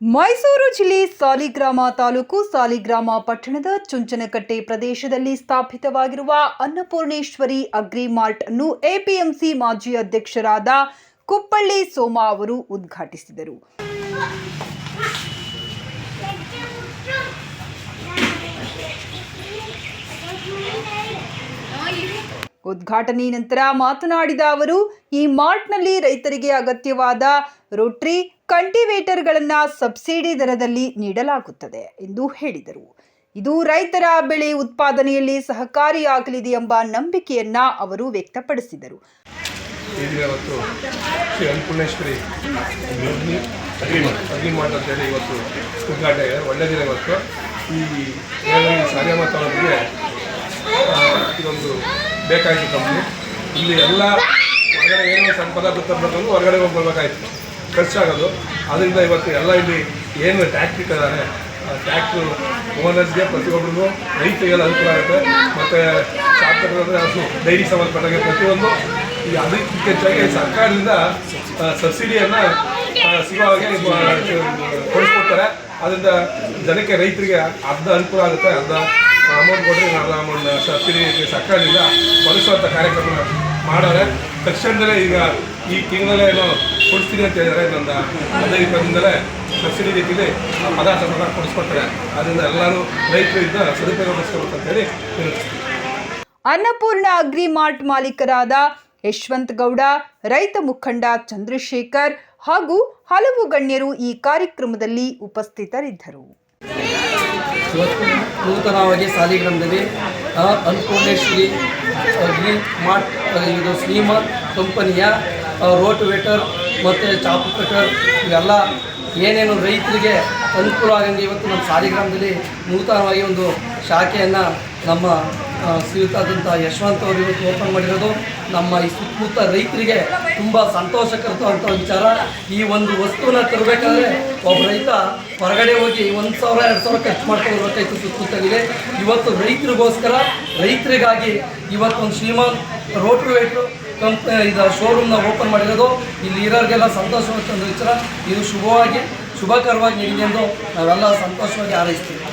ಮೈಸೂರು ಜಿಲ್ಲೆ ಸಾಲಿಗ್ರಾಮ ತಾಲೂಕು ಸಾಲಿಗ್ರಾಮ ಪಟ್ಟಣದ ಚುಂಚನಕಟ್ಟೆ ಪ್ರದೇಶದಲ್ಲಿ ಸ್ಥಾಪಿತವಾಗಿರುವ ಅನ್ನಪೂರ್ಣೇಶ್ವರಿ ಅಗ್ರಿ ಮಾರ್ಟ್ ಅನ್ನು ಎಪಿಎಂಸಿ ಮಾಜಿ ಅಧ್ಯಕ್ಷರಾದ ಕುಪ್ಪಳ್ಳಿ ಸೋಮ ಅವರು ಉದ್ಘಾಟಿಸಿದರು. ಉದ್ಘಾಟನೆ ನಂತರ ಮಾತನಾಡಿದ ಅವರು ಈ ಮಾರ್ಟ್ನಲ್ಲಿ ರೈತರಿಗೆ ಅಗತ್ಯವಾದ ರೋಟ್ರಿ ಕಂಟಿವೇಟರ್ಗಳನ್ನು ಸಬ್ಸಿಡಿ ದರದಲ್ಲಿ ನೀಡಲಾಗುತ್ತದೆ ಎಂದು ಹೇಳಿದರು. ಇದು ರೈತರ ಬೆಳೆ ಉತ್ಪಾದನೆಯಲ್ಲಿ ಸಹಕಾರಿಯಾಗಲಿದೆ ಎಂಬ ನಂಬಿಕೆಯನ್ನ ಅವರು ವ್ಯಕ್ತಪಡಿಸಿದರು. ಉದ್ಘಾಟನೆ ಇವತ್ತು. ಈ ಆ, ಇದೊಂದು ಬೇಕಾಯಿತು ಕಂಪ್ನಿ ಇಲ್ಲಿ ಎಲ್ಲ ಹೊರಗಡೆ ಏನೋ ಸಂಪದ ಪದಾರ್ಥ ಹೊರಗಡೆ ಹೋಗಿ ಬರ್ಬೇಕಾಯ್ತು. ಖರ್ಚಾಗೋದು ಅದರಿಂದ ಇವತ್ತು ಎಲ್ಲ ಇಲ್ಲಿ ಏನು ಟ್ಯಾಕ್ಟ್ರಿ ಇಟ್ಟಿದ್ದಾರೆ. ಟ್ಯಾಕ್ಟ್ರು ಓನರ್ಸ್ಗೆ ಪ್ರತಿಯೊಬ್ಬರಿಗೂ ರೈತರಿಗೆಲ್ಲ ಅನುಕೂಲ ಆಗುತ್ತೆ. ಮತ್ತು ಶಾಸಕರಾದರೆ ಅದು ಡೈರಿ ಸಂಬಂಧಪಟ್ಟಾಗೆ ಪ್ರತಿಯೊಂದು ಈ ಅದಕ್ಕೆ ಹೆಚ್ಚಾಗಿ ಸರ್ಕಾರದಿಂದ ಸಬ್ಸಿಡಿಯನ್ನು ಸಿಗೋ ಕೊಡಿಸ್ಕೊಡ್ತಾರೆ. ಅದರಿಂದ ಜನಕ್ಕೆ ರೈತರಿಗೆ ಅರ್ಧ ಅನುಕೂಲ ಆಗುತ್ತೆ, ಅರ್ಧ ಅಮೌಂಟ್ ಕೊಟ್ಟರೆ ನಾನು ಅಮೌಂಟ್ ಸಬ್ಸಿಡಿ ಸರ್ಕಾರದಿಂದ ಬಳಸುವಂಥ ಕಾರ್ಯಕ್ರಮ ಮಾಡೋರೆ ತಕ್ಷಣದಲ್ಲೇ ಈಗ ಈ ತಿಂಗಳಲ್ಲೇ ಏನೋ ಕೊಡಿಸ್ತೀನಿ ಅಂತ ಹೇಳಿದರೆ ಇನ್ನೊಂದು ಹದಿನೈದು ಇಪ್ಪತ್ತಿಂದಲೇ ಸಬ್ಸಿಡಿ ರೀತಿಯಲ್ಲಿ ಪದಾರ್ಥಗಳನ್ನ ಕೊಡಿಸ್ಕೊಡ್ತಾರೆ. ಅದರಿಂದ ಎಲ್ಲರೂ ರೈತರು ಸದುಪಯೋಗ ಪಡಿಸ್ಕೋಬೇಕು ಅಂತೇಳಿ ಅನ್ನಪೂರ್ಣ ಅಗ್ರಿ ಮಾರ್ಟ್ ಮಾಲೀಕರಾದ ಯಶವಂತ್ ಗೌಡ, ರೈತ ಮುಖಂಡ ಚಂದ್ರಶೇಖರ್ ಹಾಗೂ ಹಲವು ಗಣ್ಯರು ಈ ಕಾರ್ಯಕ್ರಮದಲ್ಲಿ ಉಪಸ್ಥಿತರಿದ್ದರು. ಇವತ್ತು ನೂತನವಾಗಿ ಸಾಲಿಗ್ರಾಮದಲ್ಲಿ ಅನ್ನಪೂರ್ಣೇಶ್ವರಿ ಅಗ್ನಿ ಮಾರ್ಟ್ ಇದು ಶ್ರೀಮಾನ್ ಕಂಪನಿಯ ರೋಟೋವೇಟರ್ ಮತ್ತು ಚಾಪು ಕಟರ್ ಇವೆಲ್ಲ ಏನೇನು ರೈತರಿಗೆ ಅನುಕೂಲ ಆಗಂಗೆ ಇವತ್ತು ನಮ್ಮ ಸಾಲಿಗ್ರಾಮದಲ್ಲಿ ನೂತನವಾಗಿ ಒಂದು ಶಾಖೆಯನ್ನು ನಮ್ಮ ಶ್ರೀಯುತಾದಂಥ ಯಶವಂತ್ ಅವರು ಇವತ್ತು ಓಪನ್ ಮಾಡಿರೋದು. ನಮ್ಮ ಈ ಸುತ್ತಮುತ್ತ ರೈತರಿಗೆ ತುಂಬ ಸಂತೋಷಕರವಾದಂಥ ವಿಚಾರ. ಈ ಒಂದು ವಸ್ತುವನ್ನ ತರಬೇಕಾದ್ರೆ ಒಬ್ಬ ರೈತ ಹೊರಗಡೆ ಹೋಗಿ ಒಂದು ಸಾವಿರ, ಎರಡು ಸಾವಿರ ಖರ್ಚು ಮಾಡ್ಕೊಂಡು ಸುತ್ತಮುತ್ತಲಿದೆ. ಇವತ್ತು ರೈತರಿಗೋಸ್ಕರ ರೈತರಿಗಾಗಿ ಇವತ್ತೊಂದು ಶ್ರೀಮಾನ್ ರೋಟ್ರಿವೇಟ್ರು ಕಂಪ್, ಇದು ಶೋರೂಮ್ನ ಓಪನ್ ಮಾಡಿರೋದು. ಇಲ್ಲಿ ಇರೋರಿಗೆಲ್ಲ ಸಂತೋಷವಾದ ವಿಚಾರ. ಇದು ಶುಭವಾಗಿ ಶುಭಕರವಾಗಿ ನಡೀಲಿ ಎಂದು ನಾವೆಲ್ಲ ಸಂತೋಷವಾಗಿ ಹಾರೈಸ್ತೀವಿ.